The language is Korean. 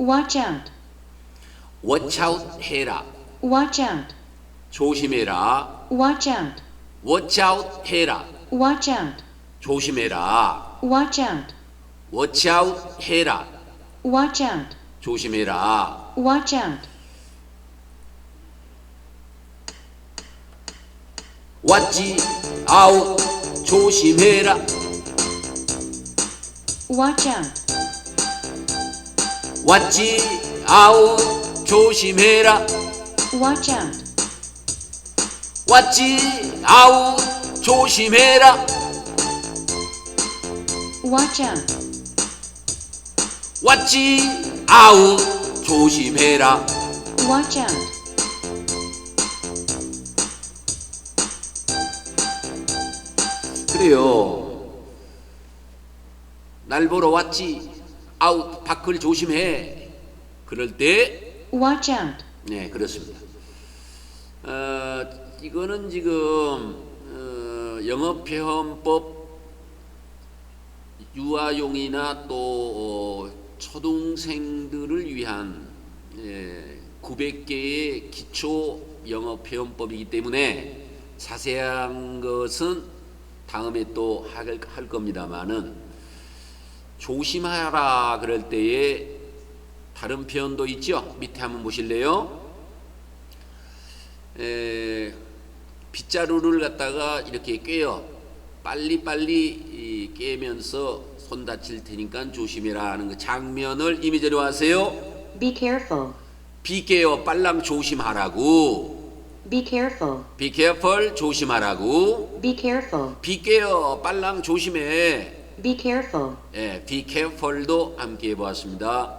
Watch out. watch out 해라. Watch out. 조심해라. Watch out. watch out 해라. Watch out. 조심해라. Watch out. watch out 해라. Watch out. 조심해라. Watch out. watch out 조심해라. Watch out. Watch out 조심해라. Watch out. watch out 조심해라. Watch out. watch out 조심해라. Watch out. 그래요. 날 보러 왔지. 아웃 밖을 조심해. 그럴 때, Watch out. 네 그렇습니다. 어, 이거는 지금 어, 영업회원법 유아용이나 또 어, 초등생들을 위한 예, 900개의 기초 영업회원법이기 때문에 자세한 것은 다음에 또 할, 할 겁니다만은 조심하라 그럴 때에 다른 표현도 있죠. 밑에 한번 보실래요? 에, 빗자루를 갖다가 이렇게 꿰어 빨리빨리 이, 깨면서 손 다칠 테니까 조심해라 하는 그 장면을 이미지로 하세요. Be careful. 비깨어 빨랑 조심하라고. Be careful. Be careful 조심하라고. Be careful. 비깨어 빨랑 조심해. Be careful. 예, be careful도 함께 해보았습니다.